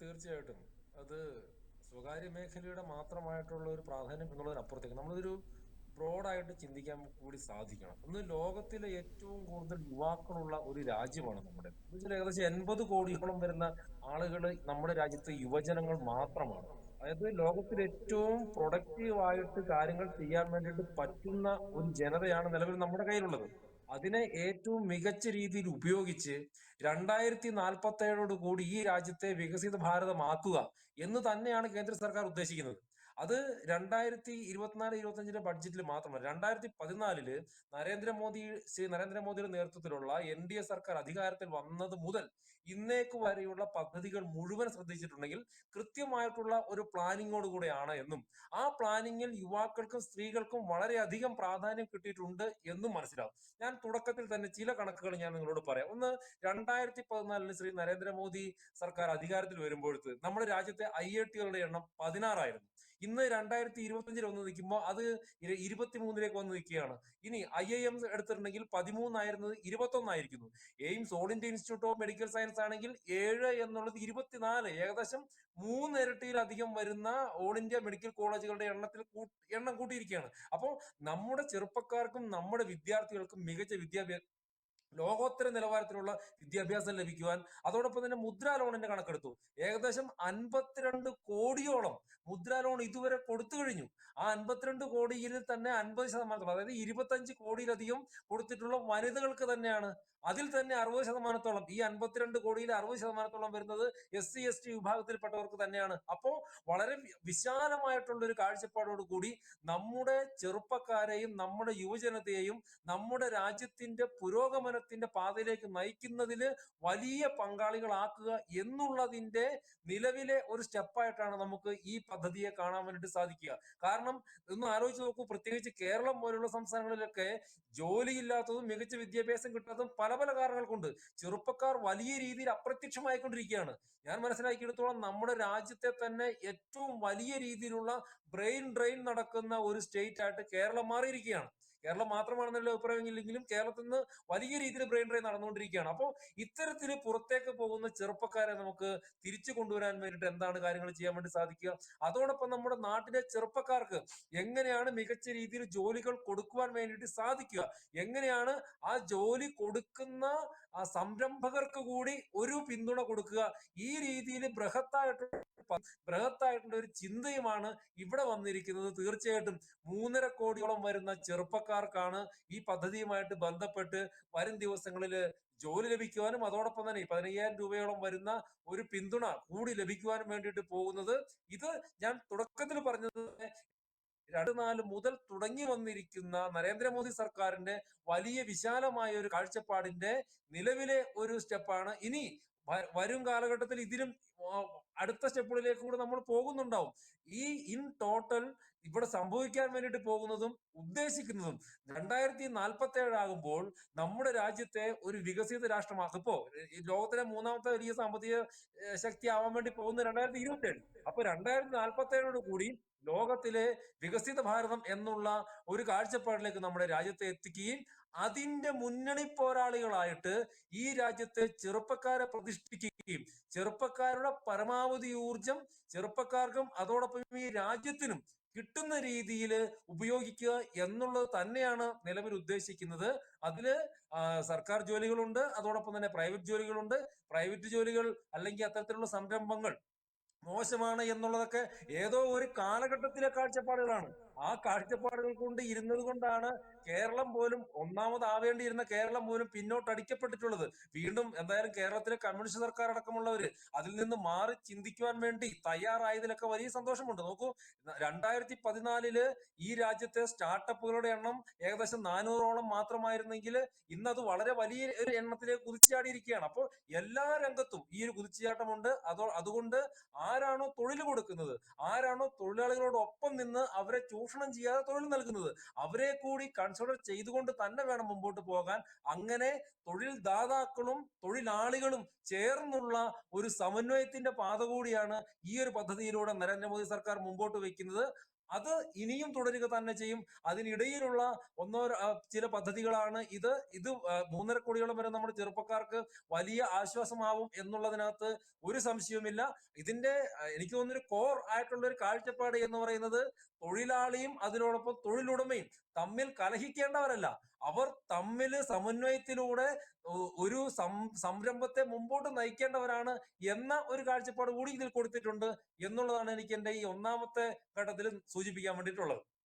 തീർച്ചയായിട്ടും. അത് സ്വകാര്യ മേഖലയുടെ മാത്രമായിട്ടുള്ള ഒരു പ്രാധാന്യം എന്നുള്ളതിനപ്പുറത്തേക്ക് നമ്മളൊരു ബ്രോഡായിട്ട് ചിന്തിക്കാൻ കൂടി സാധിക്കണം. ഇന്ന് ലോകത്തിലെ ഏറ്റവും കൂടുതൽ യുവാക്കളുള്ള ഒരു രാജ്യമാണ് നമ്മുടെ. ഏകദേശം എൺപത് കോടിയോളം വരുന്ന ആളുകൾ നമ്മുടെ രാജ്യത്തെ യുവജനങ്ങൾ മാത്രമാണ്. അതായത് ലോകത്തിൽ ഏറ്റവും പ്രൊഡക്റ്റീവായിട്ട് കാര്യങ്ങൾ ചെയ്യാൻ വേണ്ടിയിട്ട് പറ്റുന്ന ഒരു ജനതയാണ് നിലവിൽ നമ്മുടെ കയ്യിലുള്ളത്. അതിനെ ഏറ്റവും മികച്ച രീതിയിൽ ഉപയോഗിച്ച് രണ്ടായിരത്തി നാൽപ്പത്തി ഏഴോട് കൂടി ഈ രാജ്യത്തെ വികസിത ഭാരതമാക്കുക എന്ന് തന്നെയാണ് കേന്ദ്ര സർക്കാർ ഉദ്ദേശിക്കുന്നത്. അത് രണ്ടായിരത്തി ഇരുപത്തിനാല് ഇരുപത്തിയഞ്ചിലെ ബഡ്ജറ്റിൽ മാത്രമല്ല രണ്ടായിരത്തി പതിനാലിൽ നരേന്ദ്രമോദി ശ്രീ നരേന്ദ്രമോദിയുടെ നേതൃത്വത്തിലുള്ള എൻ ഡി എ സർക്കാർ അധികാരത്തിൽ വന്നത് മുതൽ ഇന്നേക്ക് വരെയുള്ള പദ്ധതികൾ മുഴുവൻ ശ്രദ്ധിച്ചിട്ടുണ്ടെങ്കിൽ കൃത്യമായിട്ടുള്ള ഒരു പ്ലാനിങ്ങോട് കൂടെയാണ് എന്നും ആ പ്ലാനിങ്ങിൽ യുവാക്കൾക്കും സ്ത്രീകൾക്കും വളരെയധികം പ്രാധാന്യം കിട്ടിയിട്ടുണ്ട് എന്നും മനസ്സിലാവും. ഞാൻ തുടക്കത്തിൽ തന്നെ ചില കണക്കുകൾ ഞാൻ നിങ്ങളോട് പറയാം. ഒന്ന് രണ്ടായിരത്തി പതിനാലിന് ശ്രീ നരേന്ദ്രമോദി സർക്കാർ അധികാരത്തിൽ വരുമ്പോഴത്ത് നമ്മുടെ രാജ്യത്തെ ഐ ഐ ടികളുടെ എണ്ണം പതിനാറായിരുന്നു. ഇന്ന് രണ്ടായിരത്തി ഇരുപത്തിയഞ്ചിൽ വന്ന് നിൽക്കുമ്പോൾ അത് ഇരുപത്തിമൂന്നിലേക്ക് വന്ന് നിൽക്കുകയാണ്. ഇനി ഐ ഐ എം എടുത്തിട്ടുണ്ടെങ്കിൽ പതിമൂന്നായിരുന്നത് ഇരുപത്തൊന്നായിരിക്കുന്നു. AIIMS all India institute of medical science ആണെങ്കിൽ ഏഴ് എന്നുള്ളത് ഇരുപത്തിനാല്. ഏകദേശം മൂന്നിരട്ടിയിലധികം വരുന്ന ഓൾ ഇന്ത്യ മെഡിക്കൽ കോളേജുകളുടെ എണ്ണത്തിൽ എണ്ണം കൂട്ടിയിരിക്കുകയാണ്. അപ്പോൾ നമ്മുടെ ചെറുപ്പക്കാർക്കും നമ്മുടെ വിദ്യാർത്ഥികൾക്കും മികച്ച വിദ്യാഭ്യാസം ലോകോത്തര നിലവാരത്തിലുള്ള വിദ്യാഭ്യാസം ലഭിക്കുവാൻ അതോടൊപ്പം തന്നെ മുദ്രാ ലോണിന്റെ കണക്കെടുത്തു. ഏകദേശം അൻപത്തിരണ്ട് കോടിയോളം മുദ്രാ ലോൺ ഇതുവരെ കൊടുത്തു കഴിഞ്ഞു. ആ അൻപത്തിരണ്ട് കോടിയിൽ തന്നെ അൻപത് ശതമാനത്തോളം അതായത് ഇരുപത്തഞ്ച് കോടിയിലധികം കൊടുത്തിട്ടുള്ള വനിതകൾക്ക് തന്നെയാണ്. അതിൽ തന്നെ അറുപത് ശതമാനത്തോളം ഈ അൻപത്തിരണ്ട് കോടിയിൽ അറുപത് ശതമാനത്തോളം വരുന്നത് എസ് സി എസ് ടി വിഭാഗത്തിൽപ്പെട്ടവർക്ക് തന്നെയാണ്. അപ്പോൾ വളരെ വിശാലമായിട്ടുള്ള ഒരു കാഴ്ചപ്പാടോട് കൂടി നമ്മുടെ ചെറുപ്പക്കാരെയും നമ്മുടെ യുവജനതയെയും നമ്മുടെ രാജ്യത്തിന്റെ പുരോഗമനത്തിന്റെ പാതയിലേക്ക് നയിക്കുന്നതിൽ വലിയ പങ്കാളികളാക്കുക എന്നുള്ളതിന്റെ നിലവിലെ ഒരു സ്റ്റെപ്പായിട്ടാണ് നമുക്ക് ഈ പദ്ധതിയെ കാണാൻ വേണ്ടിയിട്ട് സാധിക്കുക. കാരണം ഒന്ന് ആലോചിച്ച് നോക്കൂ പ്രത്യേകിച്ച് കേരളം പോലുള്ള സംസ്ഥാനങ്ങളിലൊക്കെ ജോലിയില്ലാത്തതും മികച്ച വിദ്യാഭ്യാസം കിട്ടാത്തതും പല പല കാരണങ്ങൾ കൊണ്ട് ചെറുപ്പക്കാർ വലിയ രീതിയിൽ അപ്രത്യക്ഷമായിക്കൊണ്ടിരിക്കുകയാണ്. ഞാൻ മനസ്സിലാക്കിയെടുത്തോളം നമ്മുടെ രാജ്യത്തെ തന്നെ ഏറ്റവും വലിയ രീതിയിലുള്ള ബ്രെയിൻ ഡ്രെയിൻ നടക്കുന്ന ഒരു സ്റ്റേറ്റ് ആയിട്ട് കേരളം മാറിയിരിക്കുകയാണ്. കേരളം മാത്രമാണെന്നുള്ള അഭിപ്രായമില്ലെങ്കിലും കേരളത്തിൽ നിന്ന് വലിയ രീതിയിൽ ബ്രെയിൻ ഡ്രെയിൻ നടന്നുകൊണ്ടിരിക്കുകയാണ്. അപ്പോൾ ഇത്തരത്തിൽ പുറത്തേക്ക് പോകുന്ന ചെറുപ്പക്കാരെ നമുക്ക് തിരിച്ചു കൊണ്ടുവരാൻ വേണ്ടിയിട്ട് എന്താണ് കാര്യങ്ങൾ ചെയ്യാൻ വേണ്ടി സാധിക്കുക? അതോടൊപ്പം നമ്മുടെ നാട്ടിലെ ചെറുപ്പക്കാർക്ക് എങ്ങനെയാണ് മികച്ച രീതിയിൽ ജോലികൾ കൊടുക്കുവാൻ വേണ്ടിയിട്ട് സാധിക്കുക? എങ്ങനെയാണ് ആ ജോലി കൊടുക്കുന്ന ആ സംരംഭകർക്ക് കൂടി ഒരു പിന്തുണ കൊടുക്കുക? ഈ രീതിയിൽ ബൃഹത്തായിട്ടുള്ള ബൃഹത്തായിട്ടുള്ള ഒരു ചിന്തയുമാണ് ഇവിടെ വന്നിരിക്കുന്നത്. തീർച്ചയായിട്ടും മൂന്നര കോടിയോളം വരുന്ന ചെറുപ്പക്കാർക്കാണ് ഈ പദ്ധതിയുമായിട്ട് ബന്ധപ്പെട്ട് വരും ദിവസങ്ങളിൽ ജോലി ലഭിക്കുവാനും അതോടൊപ്പം തന്നെ പതിനയ്യായിരം രൂപയോളം വരുന്ന ഒരു പിന്തുണ കൂടി ലഭിക്കുവാനും വേണ്ടിയിട്ട് പോകുന്നത്. ഇത് ഞാൻ തുടക്കത്തിൽ പറഞ്ഞത് രണ്ട് നാല് മുതൽ തുടങ്ങി വന്നിരിക്കുന്ന നരേന്ദ്രമോദി സർക്കാരിന്റെ വലിയ വിശാലമായ ഒരു കാഴ്ചപ്പാടിന്റെ നിലവിലെ ഒരു സ്റ്റെപ്പാണ്. ഇനി വരും കാലഘട്ടത്തിൽ ഇതിലും അടുത്ത സ്റ്റെപ്പുകളിലേക്ക് കൂടെ നമ്മൾ പോകുന്നുണ്ടാവും. ഈ ഇൻ ടോട്ടൽ ഇവിടെ സംഭവിക്കാൻ വേണ്ടിയിട്ട് പോകുന്നതും ഉദ്ദേശിക്കുന്നതും രണ്ടായിരത്തി നാൽപ്പത്തി ഏഴാകുമ്പോൾ നമ്മുടെ രാജ്യത്തെ ഒരു വികസിത രാഷ്ട്രമാക്കും ഇപ്പോ ലോകത്തിലെ മൂന്നാമത്തെ വലിയ സാമ്പത്തിക ശക്തി ആവാൻ വേണ്ടി പോകുന്നത് രണ്ടായിരത്തി ഇരുപത്തി ഏഴ് അപ്പൊ രണ്ടായിരത്തി നാൽപ്പത്തി ഏഴോട് കൂടി ലോകത്തിലെ വികസിത ഭാരതം എന്നുള്ള ഒരു കാഴ്ചപ്പാടിലേക്ക് നമ്മുടെ രാജ്യത്തെ എത്തിക്കുകയും അതിന്റെ മുന്നണി പോരാളികളായിട്ട് ഈ രാജ്യത്തെ ചെറുപ്പക്കാരെ പ്രതിഷ്ഠിക്കുകയും ചെറുപ്പക്കാരുടെ പരമാവധി ഊർജം ചെറുപ്പക്കാർക്കും അതോടൊപ്പം ഈ രാജ്യത്തിനും കിട്ടുന്ന രീതിയിൽ ഉപയോഗിക്കുക എന്നുള്ളത് തന്നെയാണ് നിലവിൽ ഉദ്ദേശിക്കുന്നത്. അതിൽ സർക്കാർ ജോലികളുണ്ട് അതോടൊപ്പം തന്നെ പ്രൈവറ്റ് ജോലികളുണ്ട്. പ്രൈവറ്റ് ജോലികൾ അല്ലെങ്കിൽ അത്തരത്തിലുള്ള സംരംഭങ്ങൾ മോശമാണ് എന്നുള്ളതൊക്കെ ഏതോ ഒരു കാലഘട്ടത്തിലെ കാഴ്ചപ്പാടുകളാണ്. ആ കാഴ്ചപ്പാടുകൾ കൊണ്ട് ഇരുന്നത് കൊണ്ടാണ് കേരളം പോലും ഒന്നാമതാവേണ്ടിയിരുന്ന കേരളം പോലും പിന്നോട്ടടിക്കപ്പെട്ടിട്ടുള്ളത്. വീണ്ടും എന്തായാലും കേരളത്തിലെ കമ്മ്യൂണിസ്റ്റ് സർക്കാർ അടക്കമുള്ളവര് അതിൽ നിന്ന് മാറി ചിന്തിക്കുവാൻ വേണ്ടി തയ്യാറായതിലൊക്കെ വലിയ സന്തോഷമുണ്ട്. നോക്കൂ രണ്ടായിരത്തി പതിനാലിൽ ഈ രാജ്യത്തെ സ്റ്റാർട്ടപ്പുകളുടെ എണ്ണം ഏകദേശം നാനൂറോളം മാത്രമായിരുന്നെങ്കിൽ ഇന്ന് അത് വളരെ വലിയ ഒരു എണ്ണത്തിലേക്ക് കുതിച്ചുചാടിയിരിക്കുകയാണ്. അപ്പോൾ എല്ലാ രംഗത്തും ഈ ഒരു കുതിച്ചുചാട്ടമുണ്ട്. അതോ അതുകൊണ്ട് ആരാണോ തൊഴിൽ കൊടുക്കുന്നത് ആരാണോ തൊഴിലാളികളോടൊപ്പം നിന്ന് അവരെ ചൂഷണം ചെയ്യാതെ തൊഴിൽ നൽകുന്നത് അവരെ കൂടി കൺസിഡർ ചെയ്തുകൊണ്ട് തന്നെ വേണം മുമ്പോട്ട് പോകാൻ. അങ്ങനെ തൊഴിൽ ദാതാക്കളും തൊഴിലാളികളും ചേർന്നുള്ള ഒരു സമന്വയത്തിന്റെ പാത കൂടിയാണ് ഈ ഒരു പദ്ധതിയിലൂടെ നരേന്ദ്രമോദി സർക്കാർ മുമ്പോട്ട് വെക്കുന്നത്. അത് ഇനിയും തുടരുക തന്നെ ചെയ്യും. അതിനിടയിലുള്ള ഒന്നോ ചില പദ്ധതികളാണ് ഇത്. ഇത് മൂന്നര കോടിയോളം വരെ നമ്മുടെ ചെറുപ്പക്കാർക്ക് വലിയ ആശ്വാസമാവും എന്നുള്ളതിനകത്ത് ഒരു സംശയവുമില്ല. ഇതിന്റെ എനിക്ക് തോന്നുന്നൊരു കോർ ആയിട്ടുള്ള ഒരു കാഴ്ചപ്പാട് എന്ന് പറയുന്നത് തൊഴിലാളിയും അതിനോടൊപ്പം തൊഴിലുടമയും തമ്മിൽ കലഹിക്കേണ്ടവരല്ല. അവർ തമ്മിൽ സമന്വയത്തിലൂടെ ഒരു സംരംഭത്തെ മുമ്പോട്ട് നയിക്കേണ്ടവരാണ് എന്ന ഒരു കാഴ്ചപ്പാട് കൂടി ഇതിൽ കൊടുത്തിട്ടുണ്ട് എന്നുള്ളതാണ് എനിക്ക് എന്റെ ഈ ഒന്നാമത്തെ ഘട്ടത്തിൽ സൂചിപ്പിക്കാൻ വേണ്ടിയിട്ടുള്ളത്.